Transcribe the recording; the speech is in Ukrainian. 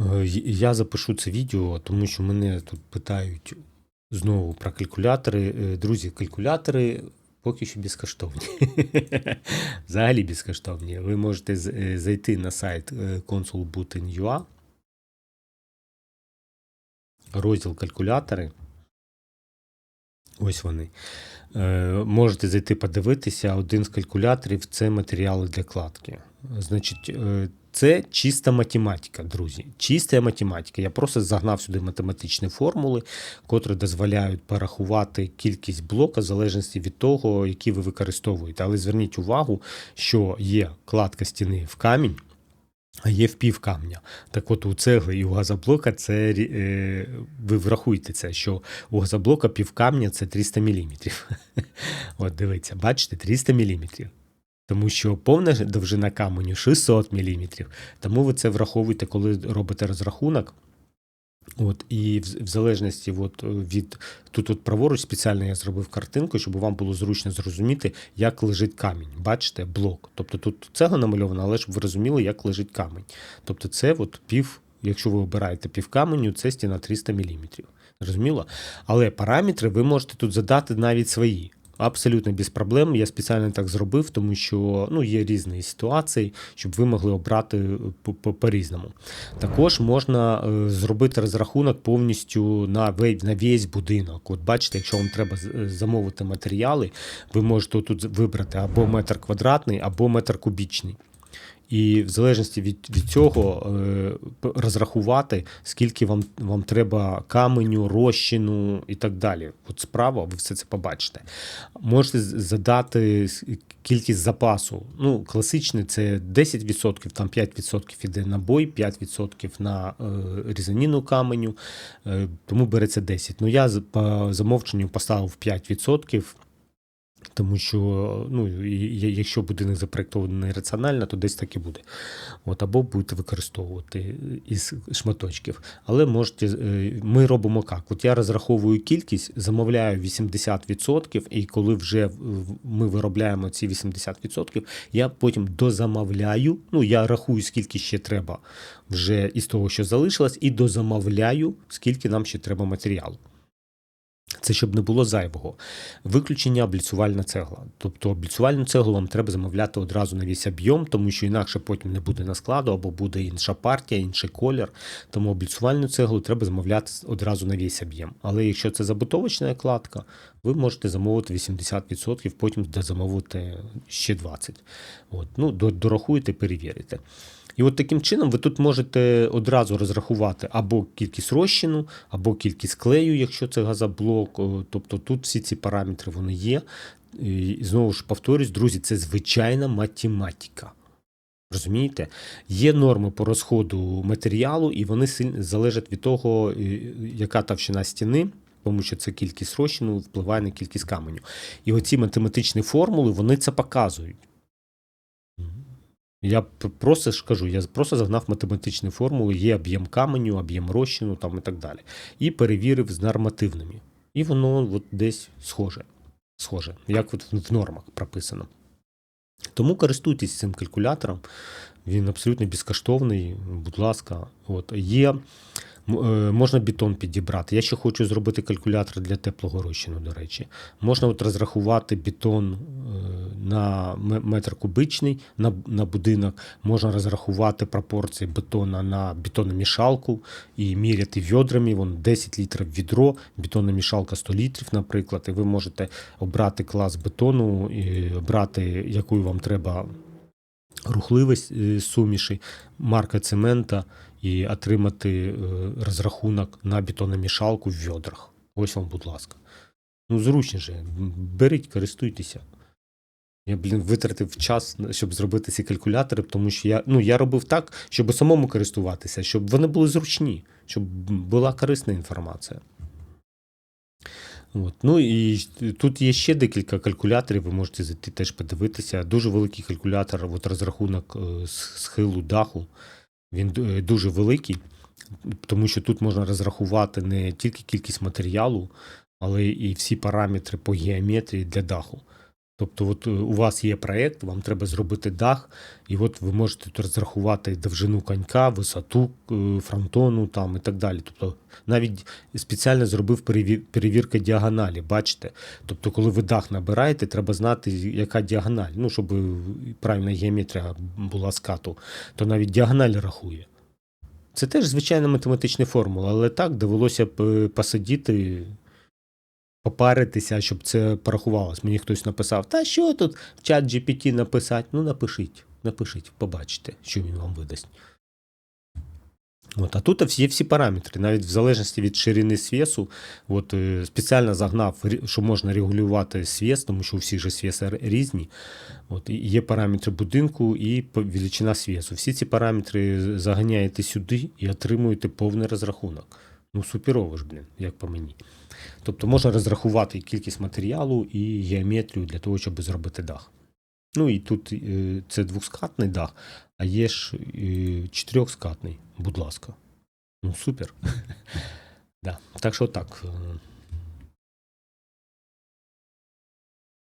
Е, Я запишу це відео, тому що мене тут питають знову про калькулятори. Е, Друзі, калькулятори поки що безкоштовні. Взагалі безкоштовні. Ви можете е, зайти на сайт consulbooting.ua, розділ калькулятори. Ось вони. Е, Можете зайти подивитися. Один з калькуляторів це матеріали для кладки. Значить, е, це чиста математика, друзі. Чиста математика. Я просто загнав сюди математичні формули, котрі дозволяють порахувати кількість блока в залежності від того, які ви використовуєте. Але зверніть увагу, що є кладка стіни в камінь. А є впів камня. Так от у цегли і у газоблока це е, ви врахуйте це, що у газоблока пів камня це 300 мм. От дивіться, бачите, 300 мм. Тому що повна довжина каменю 600 мм. Тому ви це враховуєте, коли робите розрахунок. От, і в, в залежності от, від тут от праворуч спеціально я зробив картинку, щоб вам було зручно зрозуміти, як лежить камінь. Бачите, блок. Тобто тут цегла намальована, але щоб ви розуміли, як лежить камінь. Тобто це от пів, якщо ви обираєте пів каменю, це стіна 300 мм. Зрозуміло? Але параметри ви можете тут задати навіть свої. Абсолютно без проблем. Я спеціально так зробив, тому що ну, є різні ситуації, щоб ви могли обрати по- по-різному. Також можна е, зробити розрахунок повністю на весь, на весь будинок. От бачите, якщо вам треба е, замовити матеріали, ви можете тут вибрати або метр квадратний, або метр кубічний. І в залежності від, від цього е, розрахувати, скільки вам, вам треба каменю, розчину і так далі. От справа, ви все це побачите. Можете задати кількість запасу. Ну, класичний це 10%, там 5% іде на бой, 5% на е, різанину каменю, е, тому береться 10. Ну, я по замовченню поставив 5%. Тому що ну, якщо будинок запроєктований раціонально, то десь так і буде. От, або будете використовувати із шматочків. Але можете, е, ми робимо як? От я розраховую кількість, замовляю 80%, і коли вже ми виробляємо ці 80%, я потім дозамовляю. Ну, я рахую, скільки ще треба вже із того, що залишилось, і дозамовляю, скільки нам ще треба матеріалу. Це щоб не було зайвого. Виключення обліцювальна цегла. Тобто обліцювальну цеглу вам треба замовляти одразу на весь об'єм, тому що інакше потім не буде на складу, або буде інша партія, інший колір. Тому обліцювальну цеглу треба замовляти одразу на весь об'єм. Але якщо це забутовочна кладка, ви можете замовити 80%, потім дозамовити ще 20%. От. Ну, дорахуєте, перевірите. І от таким чином ви тут можете одразу розрахувати або кількість розчину, або кількість клею, якщо це газоблок. Тобто тут всі ці параметри вони є. І знову ж повторюсь, друзі, це звичайна математика. Розумієте? Є норми по розходу матеріалу, і вони залежать від того, яка товщина стіни. Тому що це кількість розчину впливає на кількість каменю. І оці математичні формули вони це показують. Я просто ж кажу, я просто загнав математичні формули, є об'єм каменю, об'єм розчину там і так далі. І перевірив з нормативними. І воно от десь схоже. Схоже, як от в нормах прописано. Тому користуйтесь цим калькулятором. Він абсолютно безкоштовний. Будь ласка, от є. е, Можна бетон підібрати. Я ще хочу зробити калькулятор для теплого розчину, до речі. Можна от розрахувати бетон е, на метр кубичний на, на будинок. Можна розрахувати пропорції бетона на бетономішалку і міряти відрами. Вон 10 літрів відро, бетономішалка 100 літрів, наприклад. І ви можете обрати клас бетону, і обрати, яку вам треба рухливість е, суміші, марка цемента і отримати е, розрахунок на бетономішалку в відрах. Ось вам, будь ласка. Ну, зручніше. Беріть, користуйтеся. Я, блін, витратив час, щоб зробити ці калькулятори, тому що я, ну, я робив так, щоб самому користуватися, щоб вони були зручні, щоб була корисна інформація. От. Ну і тут є ще декілька калькуляторів, ви можете зайти теж подивитися. Дуже великий калькулятор, от розрахунок е, схилу даху. Він е, дуже великий, тому що тут можна розрахувати не тільки кількість матеріалу, але і всі параметри по геометрії для даху. Тобто, от е, у вас є проєкт, вам треба зробити дах, і от ви можете розрахувати довжину конька, висоту е, фронтону там, і так далі. Тобто, навіть спеціально зробив перевір- перевірку діагоналі, бачите? Тобто, коли ви дах набираєте, треба знати, яка діагональ, ну, щоб е, правильна геометрія була скату, то навіть діагональ рахує. Це теж звичайна математична формула, але так довелося б посидіти, попаритися, щоб це порахувалось. Мені хтось написав: Та що тут в чат GPT написати? Ну, напишіть, напишіть, побачите, що він вам видасть. От, а тут є всі параметри, навіть в залежності від ширини свісу, от, е, спеціально загнав, що можна регулювати свіс, тому що у всіх же свіси різні. От, є параметри будинку і величина свісу. Всі ці параметри заганяєте сюди і отримуєте повний розрахунок. Ну, суперово ж, блін, як по мені. Тобто можна розрахувати кількість матеріалу і геометрію для того, щоб зробити дах. Ну і тут е, це двоскатний дах, а є ж е, чотирьохскатний, будь ласка. Ну, супер. Так що так. е,